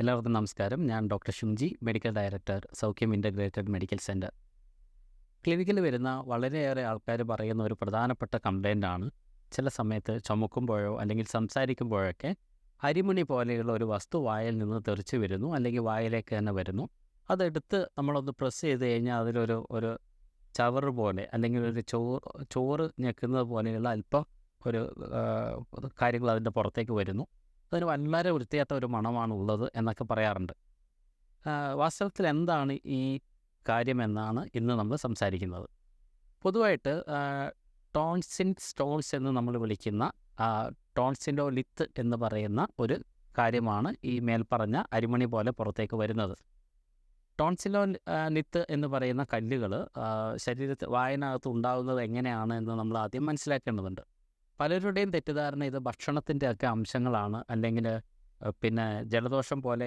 എല്ലാവർക്കും നമസ്കാരം. ഞാൻ doctor Shumji medical director Saukhyam integrated medical centre ക്ലിനിക്കിൽ വരുന്ന വളരെയേറെ ആൾക്കാർ പറയുന്ന ഒരു പ്രധാനപ്പെട്ട കംപ്ലൈന്റാണ് ചില സമയത്ത് ചുമക്കുമ്പോഴോ അല്ലെങ്കിൽ സംസാരിക്കുമ്പോഴൊക്കെ അരിമണി പോലെയുള്ള ഒരു വസ്തു വായിൽ നിന്ന് തെറിച്ച് വരുന്നു അല്ലെങ്കിൽ വായിലേക്ക് തന്നെ വരുന്നു. അതെടുത്ത് നമ്മളൊന്ന് പ്രസ് ചെയ്ത് കഴിഞ്ഞാൽ അതിലൊരു ഒരു ചവറ് പോലെ അല്ലെങ്കിൽ ഒരു ചോറ് ചോറ് ഞെക്കുന്നത് പോലെയുള്ള അല്പം ഒരു കാര്യങ്ങൾ അതിന്റെ പുറത്തേക്ക് വരുന്നു. അതിന് വളരെ വൃത്തിയാത്ത ഒരു മണമാണ് ഉള്ളത് എന്നൊക്കെ പറയാറുണ്ട്. വാസ്തവത്തിൽ എന്താണ് ഈ കാര്യമെന്നാണ് ഇന്ന് നമ്മൾ സംസാരിക്കുന്നത്. പൊതുവായിട്ട് ടോൺസിൻ സ്റ്റോൺസ് എന്ന് നമ്മൾ വിളിക്കുന്ന ടോൺസിന്റെ ലിത്ത് എന്ന് പറയുന്ന ഒരു കാര്യമാണ് ഈ മേൽപ്പറഞ്ഞ അരിമണി പോലെ പുറത്തേക്ക് വരുന്നത്. ടോൺസിലോ ലിത്ത് എന്ന് പറയുന്ന കല്ലുകൾ ശരീരത്തിൽ വായനകത്ത് ഉണ്ടാകുന്നത് എങ്ങനെയാണ് എന്ന് നമ്മൾ ആദ്യം മനസ്സിലാക്കേണ്ടതുണ്ട്. പലരുടെയും തെറ്റിദ്ധാരണ ഇത് ഭക്ഷണത്തിന്റെ ഒക്കെ അംശങ്ങളാണ്. അല്ലെങ്കിൽ പിന്നെ ജലദോഷം പോലെ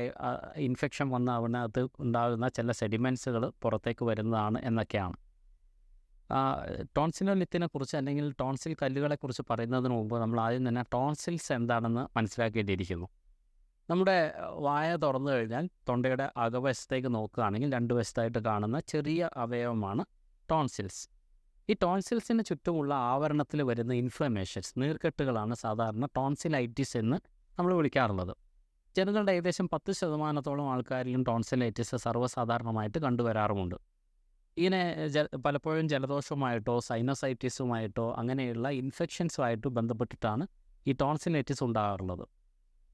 ഇൻഫെക്ഷൻ വന്ന അതിനകത്ത് ഉണ്ടാകുന്ന ചില സെഡിമെൻസുകൾ പുറത്തേക്ക് വരുന്നതാണ് എന്നൊക്കെയാണ്. ടോൺസിലോലിത്തിനെ കുറിച്ച് അല്ലെങ്കിൽ ടോൺസിൽ കല്ലുകളെ കുറിച്ച് പറയുന്നതിന് മുമ്പ് നമ്മൾ ആദ്യം തന്നെ ടോൺസിൽസ് എന്താണെന്ന് മനസ്സിലാക്കേണ്ടിയിരിക്കുന്നു. നമ്മുടെ വായ തുറന്നു കഴിഞ്ഞാൽ തൊണ്ടയുടെ അകവശത്തേക്ക് നോക്കുകയാണെങ്കിൽ രണ്ട് വശത്തായിട്ട് കാണുന്ന ചെറിയ അവയവമാണ് ടോൺസിൽസ്. ഈ ടോൺസിൽസിന് ചുറ്റുമുള്ള ആവരണത്തിൽ വരുന്ന ഇൻഫ്ലമേഷൻസ് നീർക്കെട്ടുകളാണ് സാധാരണ ടോൺസിലൈറ്റിസ് എന്ന് നമ്മൾ വിളിക്കാറുള്ളത്. ജനങ്ങളുടെ ഏകദേശം പത്ത് ശതമാനത്തോളം ആൾക്കാരിലും ടോൺസിലൈറ്റിസ് സർവസാധാരണമായിട്ട് കണ്ടുവരാറുമുണ്ട്. ഇങ്ങനെ ജ പലപ്പോഴും ജലദോഷവുമായിട്ടോ സൈനസൈറ്റിസുമായിട്ടോ അങ്ങനെയുള്ള ഇൻഫെക്ഷൻസുമായിട്ടോ ബന്ധപ്പെട്ടിട്ടാണ് ഈ ടോൺസിലൈറ്റിസ് ഉണ്ടാകാറുള്ളത്.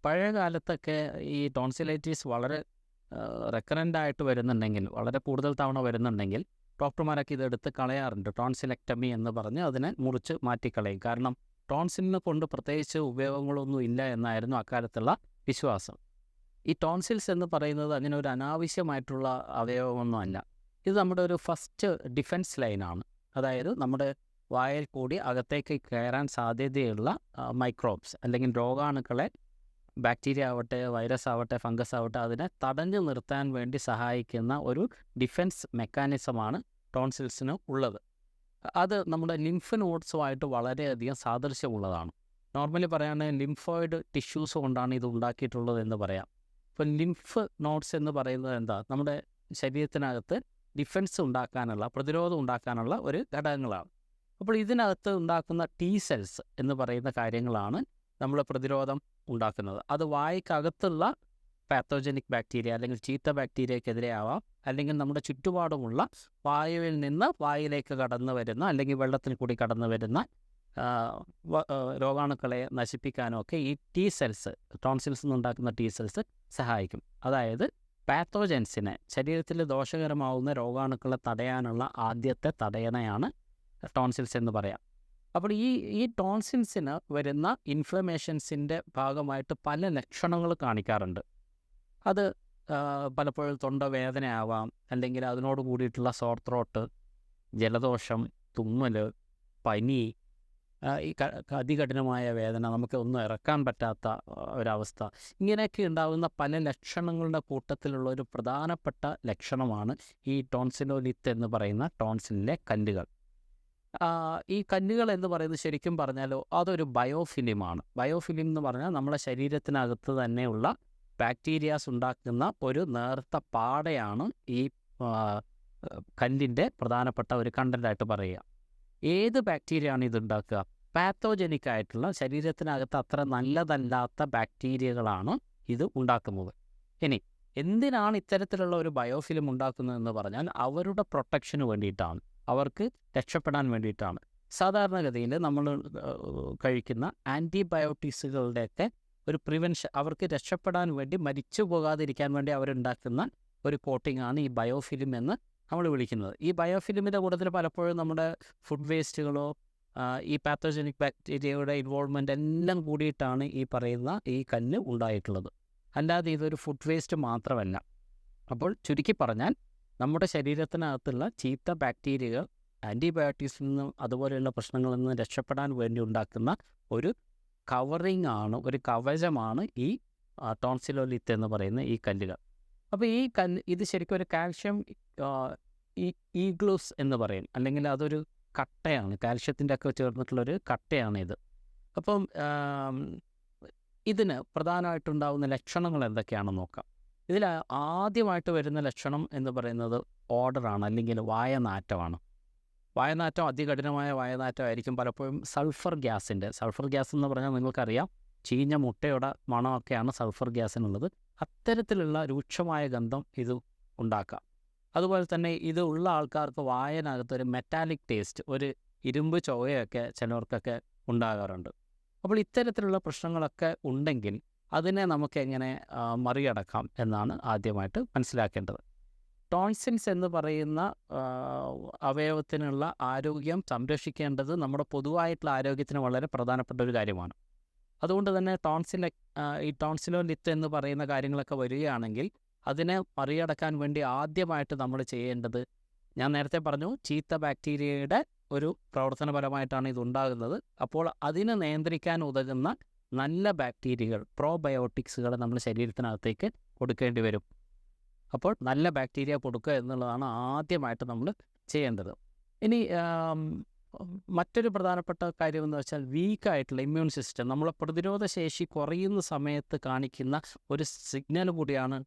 പഴയ കാലത്തൊക്കെ ഈ ടോൺസിലൈറ്റിസ് വളരെ റെക്കറന്റ് ആയിട്ട് വരുന്നുണ്ടെങ്കിൽ വളരെ കൂടുതൽ തവണ വരുന്നുണ്ടെങ്കിൽ ഡോക്ടർമാരൊക്കെ ഇത് എടുത്ത് കളയാറുണ്ട്. ടോൺസിലക്ടമി എന്ന് പറഞ്ഞ് അതിനെ മുറിച്ച് മാറ്റിക്കളയും. കാരണം ടോൺസിലിനെ കൊണ്ട് പ്രത്യേകിച്ച് ഉപയോഗങ്ങളൊന്നും ഇല്ല എന്നായിരുന്നു അക്കാലത്തുള്ള വിശ്വാസം. ഈ ടോൺസിൽസ് എന്ന് പറയുന്നത് അങ്ങനെ ഒരു അനാവശ്യമായിട്ടുള്ള അവയവമൊന്നും അല്ല. ഇത് നമ്മുടെ ഒരു ഫസ്റ്റ് ഡിഫൻസ് ലൈനാണ്. അതായത് നമ്മുടെ വായിൽ കൂടി അകത്തേക്ക് കയറാൻ സാധ്യതയുള്ള മൈക്രോബ്സ് അല്ലെങ്കിൽ രോഗാണുക്കളെ ബാക്ടീരിയ ആവട്ടെ വൈറസ് ആവട്ടെ ഫംഗസ് ആവട്ടെ അതിനെ തടഞ്ഞു നിർത്താൻ വേണ്ടി സഹായിക്കുന്ന ഒരു ഡിഫൻസ് മെക്കാനിസമാണ് ടോൺസിൽസിന് ഉള്ളത്. അത് നമ്മുടെ ലിംഫ് നോട്ട്സുമായിട്ട് വളരെയധികം സാദൃശ്യമുള്ളതാണ്. നോർമലി പറയുകയാണെങ്കിൽ ലിംഫോയിഡ് ടിഷ്യൂസ് കൊണ്ടാണ് ഇത് ഉണ്ടാക്കിയിട്ടുള്ളത് എന്ന് പറയാം. ഇപ്പം ലിംഫ് നോഡ്സ് എന്ന് പറയുന്നത് എന്താ? നമ്മുടെ ശരീരത്തിനകത്ത് ഡിഫൻസ് ഉണ്ടാക്കാനുള്ള പ്രതിരോധം ഉണ്ടാക്കാനുള്ള ഒരു ഘടകങ്ങളാണ്. അപ്പോൾ ഇതിനകത്ത് ഉണ്ടാക്കുന്ന ടി സെൽസ് എന്ന് പറയുന്ന കാര്യങ്ങളാണ് നമ്മൾ പ്രതിരോധം ഉണ്ടാക്കുന്നത്. അത് വായ്ക്കകത്തുള്ള പാത്തോജനിക് ബാക്ടീരിയ അല്ലെങ്കിൽ ചീത്ത ബാക്ടീരിയക്കെതിരെ ആവാം. അല്ലെങ്കിൽ നമ്മുടെ ചുറ്റുപാടുമുള്ള വായുവിൽ നിന്ന് വായിലേക്ക് കടന്നു വരുന്ന അല്ലെങ്കിൽ വെള്ളത്തിൽ കൂടി കടന്നു വരുന്ന രോഗാണുക്കളെ നശിപ്പിക്കാനും ഒക്കെ ഈ ടീ സെൽസ് ടോൺസിൽസ് നിന്നുണ്ടാക്കുന്ന ടി സെൽസ് സഹായിക്കും. അതായത് പാത്തോജൻസിനെ ശരീരത്തിൽ ദോഷകരമാവുന്ന രോഗാണുക്കളെ തടയാനുള്ള ആദ്യത്തെ തടയണയാണ് ടോൺസിൽസ് എന്ന് പറയാം. അപ്പോൾ ഈ ഈ ടോൺസിൽസിന് വരുന്ന ഇൻഫ്ലമേഷൻസിന്റെ ഭാഗമായിട്ട് പല ലക്ഷണങ്ങൾ കാണിക്കാറുണ്ട്. അത് പലപ്പോഴും തൊണ്ടവേദന ആവാം അല്ലെങ്കിൽ അതിനോട് കൂടിയിട്ടുള്ള സോർ ത്രോട്ട് ജലദോഷം തുമ്മൽ പനി ഈ അതികഠിനമായ വേദന നമുക്ക് ഒന്നും ഇറക്കാൻ പറ്റാത്ത ഒരവസ്ഥ. ഇങ്ങനെയൊക്കെ ഉണ്ടാകുന്ന പല ലക്ഷണങ്ങളുടെ കൂട്ടത്തിലുള്ള ഒരു പ്രധാനപ്പെട്ട ലക്ഷണമാണ് ഈ ടോൺസിലോലിത്ത് എന്ന് പറയുന്ന ടോൺസിലിലെ കല്ലുകൾ. ഈ കല്ലുകൾ എന്ന് പറയുന്നത് ശരിക്കും പറഞ്ഞാലോ അതൊരു ബയോഫിലിമാണ്. ബയോഫിലിം എന്ന് പറഞ്ഞാൽ നമ്മുടെ ശരീരത്തിനകത്ത് തന്നെയുള്ള ബാക്ടീരിയാസ് ഉണ്ടാക്കുന്ന ഒരു നേർത്ത പാടയാണ് ഈ കല്ലിന്റെ പ്രധാനപ്പെട്ട ഒരു കണ്ടന്റായിട്ട് പറയുക. ഏത് ബാക്ടീരിയയാണ് ഇത് ഉണ്ടാക്കുക? പാത്തോജനിക് ആയിട്ടുള്ള ശരീരത്തിനകത്ത് അത്ര നല്ലതല്ലാത്ത ബാക്ടീരിയകളാണ് ഇത് ഉണ്ടാക്കുന്നത്. ഇനി എന്തിനാണ് ഇത്തരത്തിലുള്ള ഒരു ബയോഫിലിം ഉണ്ടാക്കുന്നതെന്ന് പറഞ്ഞാൽ അവരുടെ പ്രൊട്ടക്ഷന് വേണ്ടിയിട്ടാണ്. അവർക്ക് രക്ഷപ്പെടാൻ വേണ്ടിയിട്ടാണ്. സാധാരണഗതിയിൽ നമ്മൾ കഴിക്കുന്ന ആന്റിബയോട്ടിക്സുകളുടെയൊക്കെ ഒരു പ്രിവെൻഷൻ അവർക്ക് രക്ഷപ്പെടാൻ വേണ്ടി മരിച്ചു പോകാതിരിക്കാൻ വേണ്ടി അവരുണ്ടാക്കുന്ന ഒരു കോട്ടിംഗ് ആണ് ഈ ബയോഫിലിം എന്ന് നമ്മൾ വിളിക്കുന്നത്. ഈ ബയോഫിലിമിന്റെ കൂട്ടത്തിൽ പലപ്പോഴും നമ്മുടെ ഫുഡ് വേസ്റ്റുകളോ ഈ പാത്തോജനിക് ബാക്ടീരിയയുടെ ഇൻവോൾവ്മെന്റ് എല്ലാം കൂടിയിട്ടാണ് ഈ പറയുന്ന ഈ കല്ല് ഉണ്ടായിട്ടുള്ളത്. അല്ലാതെ ഇതൊരു ഫുഡ് വേസ്റ്റ് മാത്രമല്ല. അപ്പോൾ ചുരുക്കി പറഞ്ഞാൽ നമ്മുടെ ശരീരത്തിനകത്തുള്ള ചീത്ത ബാക്ടീരിയകൾ ആന്റിബയോട്ടിക്സിൽ നിന്നും അതുപോലെയുള്ള പ്രശ്നങ്ങളിൽ നിന്ന് രക്ഷപ്പെടാൻ വേണ്ടി ഉണ്ടാക്കുന്ന ഒരു കവറിങ് ആണ് ഒരു കവചമാണ് ഈ ടോൺസിലോലിത്ത് എന്ന് പറയുന്ന ഈ കല്ലുകൾ. അപ്പോൾ ഈ കല്ല് ഇത് ശരിക്കും ഒരു കാൽഷ്യം ഈഗ്ലൂസ് എന്ന് പറയും. അല്ലെങ്കിൽ അതൊരു കട്ടയാണ് കാൽഷ്യത്തിന്റെ ഒക്കെ ചേർന്നിട്ടുള്ളൊരു കട്ടയാണ് ഇത്. അപ്പം ഇതിന് പ്രധാനമായിട്ടുണ്ടാകുന്ന ലക്ഷണങ്ങൾ എന്തൊക്കെയാണെന്ന് നോക്കാം. ഇതിൽ ആദ്യമായിട്ട് വരുന്ന ലക്ഷണം എന്ന് പറയുന്നത് ഓർഡറാണ് അല്ലെങ്കിൽ വായനാറ്റമാണ്. വായനാറ്റം അതികഠിനമായ വായനാറ്റമായിരിക്കും പലപ്പോഴും സൾഫർ ഗ്യാസിന്റെ. സൾഫർ ഗ്യാസ് എന്ന് പറഞ്ഞാൽ നിങ്ങൾക്കറിയാം ചീഞ്ഞ മുട്ടയുടെ മണമൊക്കെയാണ് സൾഫർ ഗ്യാസിനുള്ളത്. അത്തരത്തിലുള്ള രൂക്ഷമായ ഗന്ധം ഇത് ഉണ്ടാക്കാം. അതുപോലെ തന്നെ ഇത് ഉള്ള ആൾക്കാർക്ക് വായനകത്ത് ഒരു മെറ്റാലിക് ടേസ്റ്റ് ഒരു ഇരുമ്പ് ചൊവ്വയൊക്കെ ചിലർക്കൊക്കെ ഉണ്ടാകാറുണ്ട്. അപ്പോൾ ഇത്തരത്തിലുള്ള പ്രശ്നങ്ങളൊക്കെ ഉണ്ടെങ്കിൽ അതിനെ നമുക്ക് എങ്ങനെ മറികടക്കാം എന്നാണ് ആദ്യമായിട്ട് മനസ്സിലാക്കേണ്ടത്. ടോൺസിൽസ് എന്ന് പറയുന്ന അവയവത്തിനുള്ള ആരോഗ്യം സംരക്ഷിക്കേണ്ടത് നമ്മുടെ പൊതുവായിട്ടുള്ള ആരോഗ്യത്തിന് വളരെ പ്രധാനപ്പെട്ട ഒരു കാര്യമാണ്. അതുകൊണ്ട് തന്നെ ടോൺസിൻ ഈ ടോൺസിലോ ലിത്ത് എന്ന് പറയുന്ന കാര്യങ്ങളൊക്കെ വരികയാണെങ്കിൽ അതിനെ മറികടക്കാൻ വേണ്ടി ആദ്യമായിട്ട് നമ്മൾ ചെയ്യേണ്ടത് ഞാൻ നേരത്തെ പറഞ്ഞു ചീത്ത ബാക്ടീരിയയുടെ ഒരു പ്രവർത്തനപരമായിട്ടാണ് ഇതുണ്ടാകുന്നത്. അപ്പോൾ അതിനെ നിയന്ത്രിക്കാൻ ഉതകുന്ന നല്ല ബാക്ടീരിയകൾ പ്രോബയോട്ടിക്സുകൾ നമ്മൾ ശരീരത്തിനകത്തേക്ക് കൊടുക്കേണ്ടി വരും. അപ്പോൾ നല്ല ബാക്ടീരിയ കൊടുക്കുക എന്നുള്ളതാണ് ആദ്യമായിട്ട് നമ്മൾ ചെയ്യേണ്ടത്. ഇനി മറ്റൊരു പ്രധാനപ്പെട്ട കാര്യം എന്ന് വെച്ചാൽ വീക്കായിട്ടുള്ള ഇമ്മ്യൂൺ സിസ്റ്റം നമ്മളെ പ്രതിരോധ ശേഷി കുറയുന്ന സമയത്ത് കാണിക്കുന്ന ഒരു സിഗ്നൽ കൂടിയാണ്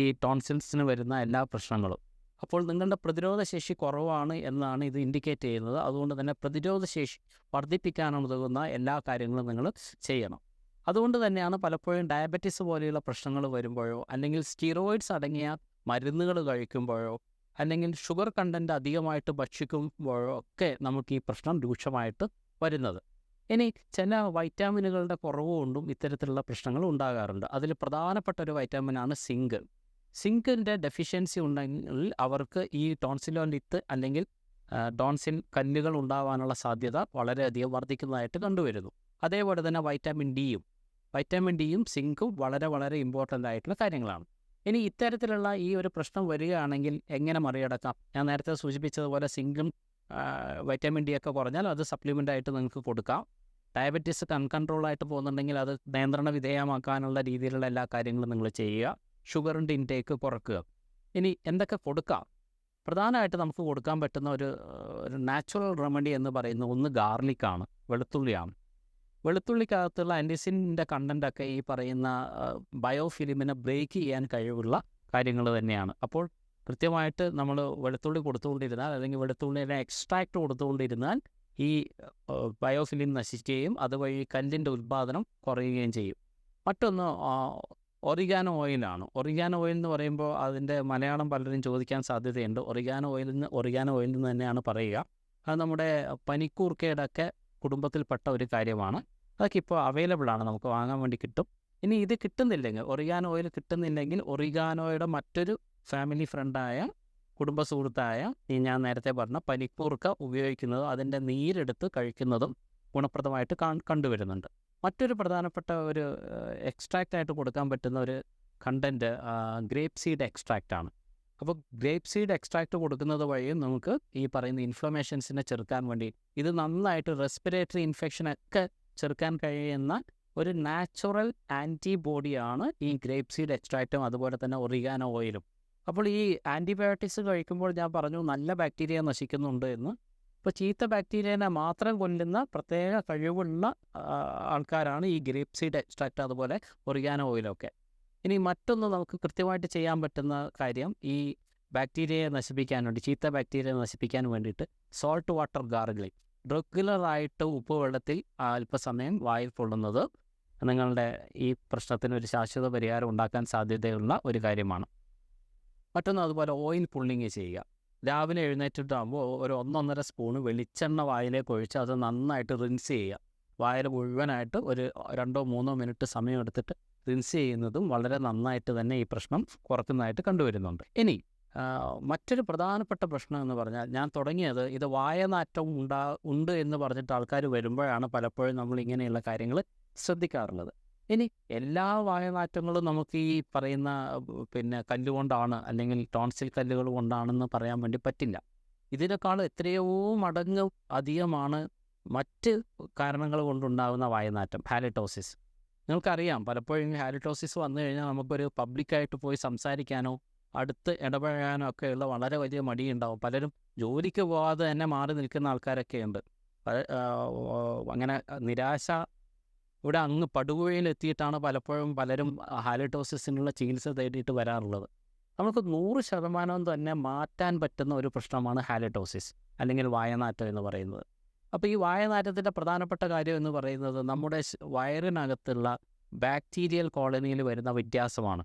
ഈ ടോൺസിൽസിന് വരുന്ന എല്ലാ പ്രശ്നങ്ങളും. അപ്പോൾ നിങ്ങളുടെ പ്രതിരോധ ശേഷി കുറവാണ് എന്നാണ് ഇത് ഇൻഡിക്കേറ്റ് ചെയ്യുന്നത്. അതുകൊണ്ട് തന്നെ പ്രതിരോധ ശേഷി വർദ്ധിപ്പിക്കാനുതകുന്ന എല്ലാ കാര്യങ്ങളും നിങ്ങൾ ചെയ്യണം. അതുകൊണ്ട് തന്നെയാണ് പലപ്പോഴും ഡയബറ്റിസ് പോലെയുള്ള പ്രശ്നങ്ങൾ വരുമ്പോഴോ അല്ലെങ്കിൽ സ്റ്റിറോയിഡ്സ് അടങ്ങിയ മരുന്നുകൾ കഴിക്കുമ്പോഴോ അല്ലെങ്കിൽ ഷുഗർ കണ്ടന്റ് അധികമായിട്ട് ഭക്ഷിക്കുമ്പോഴോ ഒക്കെ നമുക്ക് ഈ പ്രശ്നം രൂക്ഷമായിട്ട് വരുന്നത്. ഇനി ചില വൈറ്റാമിനുകളുടെ കുറവ് കൊണ്ടും ഇത്തരത്തിലുള്ള പ്രശ്നങ്ങൾ ഉണ്ടാകാറുണ്ട്. അതിൽ പ്രധാനപ്പെട്ട ഒരു വൈറ്റാമിനാണ് സിങ്ക്. സിങ്കിന്റെ ഡെഫിഷ്യൻസി ഉണ്ടെങ്കിൽ അവർക്ക് ഈ ടോൺസിലോലിത്ത് അല്ലെങ്കിൽ ഡോൺസിൻ കല്ലുകൾ ഉണ്ടാവാനുള്ള സാധ്യത വളരെയധികം വർദ്ധിക്കുന്നതായിട്ട് കണ്ടുവരുന്നു. അതേപോലെ തന്നെ വൈറ്റാമിൻ ഡിയും വൈറ്റാമിൻ ഡിയും സിങ്കും വളരെ വളരെ ഇമ്പോർട്ടന്റ് ആയിട്ടുള്ള കാര്യങ്ങളാണ്. ഇനി ഇത്തരത്തിലുള്ള ഈ ഒരു പ്രശ്നം വരികയാണെങ്കിൽ എങ്ങനെ മറികടക്കാം? ഞാൻ നേരത്തെ സൂചിപ്പിച്ചതുപോലെ സിങ്കും വൈറ്റമിൻ ഡി ഒക്കെ കുറഞ്ഞാൽ അത് സപ്ലിമെന്റ് ആയിട്ട് നിങ്ങൾക്ക് കൊടുക്കാം. ഡയബറ്റീസ് കൺകൺട്രോളായിട്ട് പോകുന്നുണ്ടെങ്കിൽ അത് നിയന്ത്രണ വിധേയമാക്കാനുള്ള രീതിയിലുള്ള എല്ലാ കാര്യങ്ങളും നിങ്ങൾ ചെയ്യുക. ഷുഗറിന്റെ ഇൻടേക്ക് കുറക്കുക. ഇനി എന്തൊക്കെ കൊടുക്കാം? പ്രധാനമായിട്ട് നമുക്ക് കൊടുക്കാൻ പറ്റുന്ന ഒരു നാച്ചുറൽ റെമഡി എന്ന് പറയുന്ന ഒന്ന് ഗാർലിക്കാണ് വെളുത്തുള്ളിയാണ്. വെളുത്തുള്ളിക്കകത്തുള്ള ആന്റിസിന്റെ കണ്ടന്റൊക്കെ ഈ പറയുന്ന ബയോഫിലിമിനെ ബ്രേക്ക് ചെയ്യാൻ കഴിവുള്ള കാര്യങ്ങൾ തന്നെയാണ്. അപ്പോൾ കൃത്യമായിട്ട് നമ്മൾ വെളുത്തുള്ളി കൊടുത്തുകൊണ്ടിരുന്നാൽ അല്ലെങ്കിൽ വെളുത്തുള്ളിയുടെ എക്സ്ട്രാക്റ്റ് കൊടുത്തുകൊണ്ടിരുന്നാൽ ഈ ബയോഫിലിം നശിക്കുകയും അതുവഴി കല്ലിന്റെ ഉൽപ്പാദനം കുറയുകയും ചെയ്യും. മറ്റൊന്ന് ഒറിഗാനോ ഓയിലാണ്. ഒറിഗാനോ ഓയിൽ എന്ന് പറയുമ്പോൾ അതിന്റെ മലയാളം പലരും ചോദിക്കാൻ സാധ്യതയുണ്ട്. ഒറിഗാനോ ഓയിൽ നിന്ന് ഒറിഗാനോ ഓയിൽ നിന്ന് തന്നെയാണ് പറയുക. അത് നമ്മുടെ പനിക്കൂർക്കയുടെ ഒക്കെ കുടുംബത്തിൽപ്പെട്ട ഒരു കാര്യമാണ്. അതൊക്കെ ഇപ്പോൾ അവൈലബിൾ ആണ്. നമുക്ക് വാങ്ങാൻ വേണ്ടി കിട്ടും. ഇനി ഇത് കിട്ടുന്നില്ലെങ്കിൽ ഒറിഗാനോ ഓയിൽ കിട്ടുന്നില്ലെങ്കിൽ ഒറിഗാനോയുടെ മറ്റൊരു ഫാമിലി ഫ്രണ്ടായ കുടുംബ സുഹൃത്തായ ഈ ഞാൻ നേരത്തെ പറഞ്ഞ പനിക്കൂർക്ക ഉപയോഗിക്കുന്നതും അതിന്റെ നീരെടുത്ത് കഴിക്കുന്നതും ഗുണപ്രദമായിട്ട് കണ്ടുവരുന്നുണ്ട്. മറ്റൊരു പ്രധാനപ്പെട്ട ഒരു എക്സ്ട്രാക്റ്റ് ആയിട്ട് കൊടുക്കാൻ പറ്റുന്ന ഒരു കണ്ടന്റ് ഗ്രേപ്പ് സീഡ് എക്സ്ട്രാക്റ്റ് ആണ്. അപ്പോൾ ഗ്രേപ്പ് സീഡ് എക്സ്ട്രാക്ട് കൊടുക്കുന്നത് വഴിയും നമുക്ക് ഈ പറയുന്ന ഇൻഫ്ലമേഷൻസിനെ ചെറുക്കാൻ വേണ്ടി ഇത് നന്നായിട്ട് റെസ്പിറേറ്ററി ഇൻഫെക്ഷനൊക്കെ ചെറുക്കാൻ കഴിയുന്ന ഒരു നാച്ചുറൽ ആന്റിബോഡിയാണ് ഈ ഗ്രേപ്പ് സീഡ് എക്സ്ട്രാക്റ്റും അതുപോലെ തന്നെ ഒറിഗാനോ ഓയിലും. അപ്പോൾ ഈ ആന്റിബയോട്ടിക്സ് കഴിക്കുമ്പോൾ ഞാൻ പറഞ്ഞു നല്ല ബാക്ടീരിയ നശിക്കുന്നുണ്ട് എന്ന്. ഇപ്പോൾ ചീത്ത ബാക്ടീരിയനെ മാത്രം കൊല്ലുന്ന പ്രത്യേക കഴിവുള്ള ആൾക്കാരാണ് ഈ ഗ്രേപ്പ് സീഡ് എക്സ്ട്രാക്റ്റ് അതുപോലെ ഒറിഗാനോ ഓയിലൊക്കെ. ഇനി മറ്റൊന്ന് നമുക്ക് കൃത്യമായിട്ട് ചെയ്യാൻ പറ്റുന്ന കാര്യം ഈ ബാക്ടീരിയയെ നശിപ്പിക്കാൻ വേണ്ടി ചീത്ത ബാക്ടീരിയയെ നശിപ്പിക്കാൻ വേണ്ടിയിട്ട് സോൾട്ട് വാട്ടർ ഗാർഗിളിങ് റെഗുലറായിട്ട് ഉപ്പ് വെള്ളത്തിൽ അല്പസമയം വായിൽ കൊള്ളുന്നത് നിങ്ങളുടെ ഈ പ്രശ്നത്തിന് ഒരു ശാശ്വത പരിഹാരം ഉണ്ടാക്കാൻ സാധ്യതയുള്ള ഒരു കാര്യമാണ്. മറ്റൊന്ന് അതുപോലെ ഓയിൽ പുള്ളിങ് ചെയ്യുക. രാവിലെ എഴുന്നേറ്റിട്ടാകുമ്പോൾ ഒരു ഒന്നൊന്നര സ്പൂണ് വെളിച്ചെണ്ണ വായിലേക്ക് ഒഴിച്ച് അത് നന്നായിട്ട് റിൻസ് ചെയ്യുക. വായിൽ മുഴുവനായിട്ട് ഒരു രണ്ടോ മൂന്നോ മിനിറ്റ് സമയം എടുത്തിട്ട് റിൻസ് ചെയ്യുന്നതും വളരെ നന്നായിട്ട് തന്നെ ഈ പ്രശ്നം കുറക്കുന്നതായിട്ട് കണ്ടുവരുന്നുണ്ട്. ഇനി മറ്റൊരു പ്രധാനപ്പെട്ട പ്രശ്നം എന്ന് പറഞ്ഞാൽ ഞാൻ തുടങ്ങിയത് ഇത് വായനാറ്റം ഉണ്ടാ ഉണ്ട് എന്ന് പറഞ്ഞിട്ട് ആൾക്കാർ വരുമ്പോഴാണ് പലപ്പോഴും നമ്മൾ ഇങ്ങനെയുള്ള കാര്യങ്ങൾ ശ്രദ്ധിക്കാറുള്ളത്. ഇനി എല്ലാ വായനാറ്റങ്ങളും നമുക്ക് ഈ പറയുന്ന പിന്നെ കല്ലുകൊണ്ടാണ് അല്ലെങ്കിൽ ടോൺസിൽ കല്ലുകൾ കൊണ്ടാണെന്ന് പറയാൻ വേണ്ടി പറ്റില്ല. ഇതിനേക്കാൾ എത്രയോ മടങ്ങ് അധികമാണ് മറ്റ് കാരണങ്ങൾ കൊണ്ടുണ്ടാകുന്ന വായനാറ്റം ഹാലിറ്റോസിസ്. നിങ്ങൾക്കറിയാം പലപ്പോഴും ഹാരിറ്റോസിസ് വന്നു കഴിഞ്ഞാൽ നമുക്കൊരു പബ്ലിക്കായിട്ട് പോയി സംസാരിക്കാനോ അടുത്ത് ഇടപഴകാനോ ഒക്കെയുള്ള വളരെ വലിയ മടിയുണ്ടാവും. പലരും ജോലിക്ക് പോകാതെ തന്നെ മാറി നിൽക്കുന്ന ആൾക്കാരൊക്കെ ഉണ്ട്. അങ്ങനെ നിരാശ ഇവിടെ അങ്ങ് പടുകുഴയിലെത്തിയിട്ടാണ് പലപ്പോഴും പലരും ഹാലിറ്റോസിസിനുള്ള ചികിത്സ തേടിയിട്ട് വരാറുള്ളത്. നമുക്ക് നൂറ് ശതമാനം തന്നെ മാറ്റാൻ പറ്റുന്ന ഒരു പ്രശ്നമാണ് ഹാലിറ്റോസിസ് അല്ലെങ്കിൽ വായനാറ്റം എന്ന് പറയുന്നത്. അപ്പോൾ ഈ വായനാറ്റത്തിന്റെ പ്രധാനപ്പെട്ട കാര്യം എന്ന് പറയുന്നത് നമ്മുടെ വയറിനകത്തുള്ള ബാക്ടീരിയൽ കോളനിയിൽ വരുന്ന വ്യത്യാസമാണ്.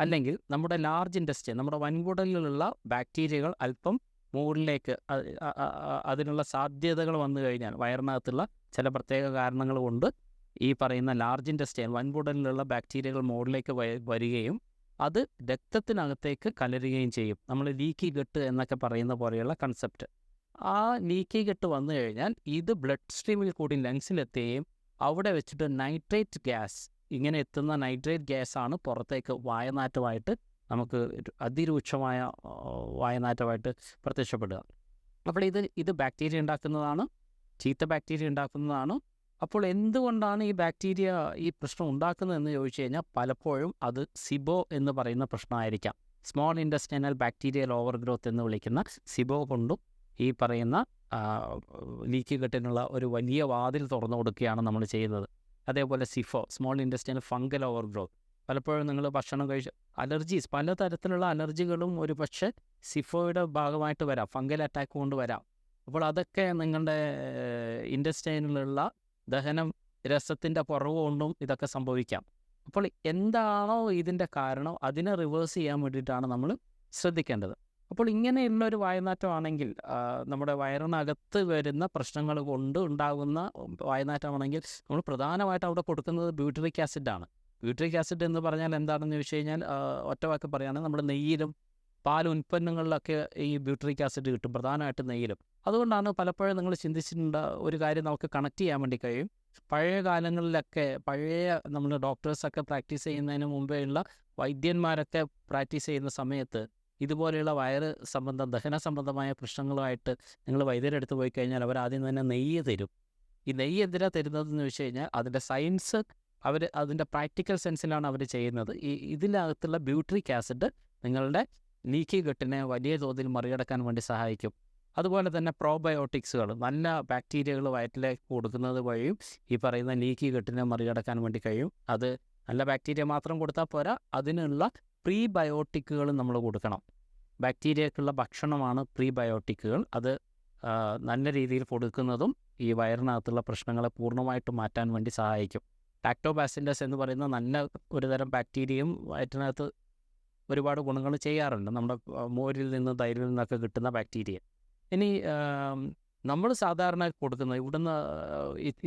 അല്ലെങ്കിൽ നമ്മുടെ ലാർജ് ഇൻഡസ്ട്രി നമ്മുടെ വൻകുടലിലുള്ള ബാക്ടീരിയകൾ അല്പം മുകളിലേക്ക് അതിനുള്ള സാധ്യതകൾ വന്നു കഴിഞ്ഞാൽ വയറിനകത്തുള്ള ചില പ്രത്യേക കാരണങ്ങൾ കൊണ്ട് ഈ പറയുന്ന ലാർജ് ഇൻഡസ്ട്രിയൽ വൻകുടലിലുള്ള ബാക്ടീരിയകൾ മുകളിലേക്ക് വരികയും അത് രക്തത്തിനകത്തേക്ക് കലരുകയും ചെയ്യും. നമ്മൾ ലീക്കി ഗട്ട് എന്നൊക്കെ പറയുന്ന പോലെയുള്ള കൺസെപ്റ്റ്. ആ ലീക്കേജ് വന്നു കഴിഞ്ഞാൽ ഇത് ബ്ലഡ് സ്ട്രീമിൽ കൂടി ലങ്സിലെത്തുകയും അവിടെ വെച്ചിട്ട് നൈട്രേറ്റ് ഗ്യാസ് ഇങ്ങനെ എത്തുന്ന നൈട്രേറ്റ് ഗ്യാസ് ആണ് പുറത്തേക്ക് വായനാറ്റമായിട്ട് നമുക്ക് അതിരൂക്ഷമായ വായനാറ്റമായിട്ട് പ്രത്യക്ഷപ്പെടുക. അപ്പോൾ ഇത് ഇത് ബാക്ടീരിയ ഉണ്ടാക്കുന്നതാണ് ചീത്ത ബാക്ടീരിയ ഉണ്ടാക്കുന്നതാണ്. അപ്പോൾ എന്തുകൊണ്ടാണ് ഈ ബാക്ടീരിയ ഈ പ്രശ്നം ഉണ്ടാക്കുന്നതെന്ന് ചോദിച്ചു കഴിഞ്ഞാൽ പലപ്പോഴും അത് സിബോ എന്ന് പറയുന്ന പ്രശ്നമായിരിക്കാം. Small intestinal bacterial overgrowth എന്ന് വിളിക്കുന്ന സിബോ കൊണ്ടും ഈ പറയുന്ന ലീക്ക് കെട്ടിനുള്ള ഒരു വലിയ വാതിൽ തുറന്നു കൊടുക്കുകയാണ് നമ്മൾ ചെയ്യുന്നത്. അതേപോലെ SIFO small industrial fungal overgrowth പലപ്പോഴും നിങ്ങൾ ഭക്ഷണം കഴിച്ച് അലർജീസ് പലതരത്തിലുള്ള അലർജികളും ഒരു പക്ഷേ സിഫോയുടെ ഭാഗമായിട്ട് വരാം ഫംഗൽ അറ്റാക്ക് കൊണ്ട് വരാം. അപ്പോൾ അതൊക്കെ നിങ്ങളുടെ ഇൻഡസ്ട്രിയിലുള്ള ദഹനം രസത്തിന്റെ കുറവ് കൊണ്ടും ഇതൊക്കെ സംഭവിക്കാം. അപ്പോൾ എന്താണോ ഇതിന്റെ കാരണം അതിനെ റിവേഴ്സ് ചെയ്യാൻ വേണ്ടിയിട്ടാണ് നമ്മൾ ശ്രദ്ധിക്കേണ്ടത്. അപ്പോൾ ഇങ്ങനെയുള്ള ഒരു വായനാറ്റമാണെങ്കിൽ നമ്മുടെ വയറിനകത്ത് വരുന്ന പ്രശ്നങ്ങൾ കൊണ്ട് ഉണ്ടാകുന്ന വായനാറ്റമാണെങ്കിൽ നമ്മൾ പ്രധാനമായിട്ട് അവിടെ കൊടുക്കുന്നത് ബ്യൂട്ടറിക് ആസിഡാണ്. ബ്യൂട്ടറിക് ആസിഡ് എന്ന് പറഞ്ഞാൽ എന്താണെന്ന് ചോദിച്ചു കഴിഞ്ഞാൽ ഒറ്റവാക്ക് പറയുകയാണെങ്കിൽ നമ്മുടെ നെയ്യിലും പാൽ ഉൽപ്പന്നങ്ങളിലൊക്കെ ഈ ബ്യൂട്ടറിക് ആസിഡ് കിട്ടും പ്രധാനമായിട്ട് നെയ്യിലും. അതുകൊണ്ടാണ് പലപ്പോഴും നിങ്ങൾ ചിന്തിച്ചിട്ടുണ്ട് ഒരു കാര്യം നമുക്ക് കണക്ട് ചെയ്യാൻ വേണ്ടി കഴിയും. പഴയ കാലങ്ങളിലൊക്കെ പഴയ നമ്മൾ ഡോക്ടേഴ്സൊക്കെ പ്രാക്ടീസ് ചെയ്യുന്നതിന് മുമ്പേ ഉള്ള വൈദ്യന്മാരൊക്കെ പ്രാക്ടീസ് ചെയ്യുന്ന സമയത്ത് ഇതുപോലെയുള്ള വയറ് സംബന്ധം ദഹന സംബന്ധമായ പ്രശ്നങ്ങളുമായിട്ട് നിങ്ങൾ വൈദ്യരെ വൈദ്യരെടുത്ത് പോയി കഴിഞ്ഞാൽ അവർ ആദ്യം തന്നെ നെയ്യ് തരും. ഈ നെയ്യ് എന്തിനാണ് തരുന്നതെന്ന് വെച്ച് കഴിഞ്ഞാൽ അതിന്റെ സയൻസ് അവർ അതിന്റെ പ്രാക്ടിക്കൽ സെൻസിലാണ് അവർ ചെയ്യുന്നത്. ഈ ഇതിനകത്തുള്ള ബ്യൂട്രിക് ആസിഡ് നിങ്ങളുടെ ലീക്കി ഗട്ടിനെ വലിയ തോതിൽ മറികടക്കാൻ വേണ്ടി സഹായിക്കും. അതുപോലെ തന്നെ പ്രോബയോട്ടിക്സുകൾ നല്ല ബാക്ടീരിയകൾ വയറ്റിലേക്ക് കൊടുക്കുന്നത് വഴിയും ഈ പറയുന്ന ലീക്കി ഗട്ടിനെ മറികടക്കാൻ വേണ്ടി കഴിയും. അത് നല്ല ബാക്ടീരിയ മാത്രം കൊടുത്താൽ പോരാ അതിനുള്ള പ്രീബയോട്ടിക്കുകൾ നമ്മൾ കൊടുക്കണം. ബാക്ടീരിയക്കുള്ള ഭക്ഷണമാണ് പ്രീബയോട്ടിക്കുകൾ. അത് നല്ല രീതിയിൽ കൊടുക്കുന്നതും ഈ വയറിനകത്തുള്ള പ്രശ്നങ്ങളെ പൂർണമായിട്ട് മാറ്റാൻ വേണ്ടി സഹായിക്കും. ലാക്ടോബാസില്ലസ് എന്ന് പറയുന്ന നല്ല ഒരുതരം ബാക്ടീരിയയും വയറ്റിനകത്ത് ഒരുപാട് ഗുണങ്ങൾ ചെയ്യാറുണ്ട്. നമ്മുടെ മോരിൽ നിന്ന് തൈരിൽ നിന്നൊക്കെ കിട്ടുന്ന ബാക്ടീരിയ. ഇനി നമ്മൾ സാധാരണ കൊടുക്കുന്നത് ഇവിടുന്ന്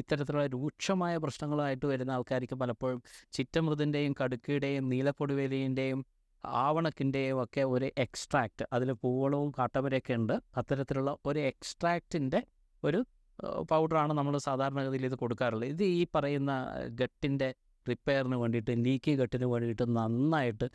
ഇത്തരത്തിലുള്ള രൂക്ഷമായ പ്രശ്നങ്ങളായിട്ട് വരുന്ന ആൾക്കാർക്ക് പലപ്പോഴും ചിറ്റമൃതിന്റെയും കടുക്കയുടെയും നീലപ്പൊടിവേലിന്റെയും ആവണക്കിന്റെയും ഒക്കെ ഒരു എക്സ്ട്രാക്റ്റ് അതിൽ പൂവളവും കാട്ടവരൊക്കെ ഉണ്ട്. അത്തരത്തിലുള്ള ഒരു എക്സ്ട്രാക്റ്റിന്റെ ഒരു പൗഡറാണ് നമ്മൾ സാധാരണഗതിയിൽ ഇത് കൊടുക്കാറുള്ളത്. ഇത് ഈ പറയുന്ന ഗട്ടിന്റെ റിപ്പയറിന് വേണ്ടിയിട്ട് ലീക്കി ഗട്ടിന് വേണ്ടിയിട്ട് നന്നായിട്ട്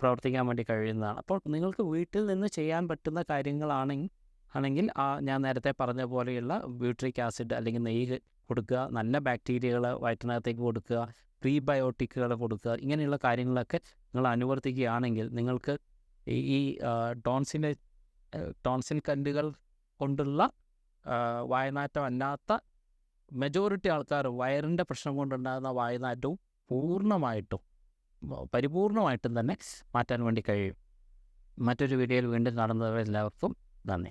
പ്രവർത്തിക്കാൻ വേണ്ടി കഴിയുന്നതാണ്. അപ്പോൾ നിങ്ങൾക്ക് വീട്ടിൽ നിന്ന് ചെയ്യാൻ പറ്റുന്ന കാര്യങ്ങളാണെങ്കിൽ ആണെങ്കിൽ ആ ഞാൻ നേരത്തെ പറഞ്ഞ പോലെയുള്ള ബ്യൂട്രിക് ആസിഡ് അല്ലെങ്കിൽ നെയ്യ് കൊടുക്കുക നല്ല ബാക്ടീരിയകൾ വയറ്റിനകത്തേക്ക് കൊടുക്കുക പ്രീബയോട്ടിക്കുകൾ കൊടുക്കുക ഇങ്ങനെയുള്ള കാര്യങ്ങളൊക്കെ നിങ്ങൾ അനുവർത്തിക്കുകയാണെങ്കിൽ നിങ്ങൾക്ക് ഈ ടോൺസിന്റെ ടോൺസിൻ കല്ലുകൾ കൊണ്ടുള്ള വായനാറ്റം അല്ലാത്ത മെജോറിറ്റി ആൾക്കാർ വയറിന്റെ പ്രശ്നം കൊണ്ടുണ്ടാകുന്ന വായനാറ്റവും പൂർണമായിട്ടും പരിപൂർണമായിട്ടും തന്നെ മാറ്റാൻ വേണ്ടി കഴിയും. മറ്റൊരു വീഡിയോയിൽ വീണ്ടും കാണുന്നവരെല്ലാവർക്കും നന്ദി.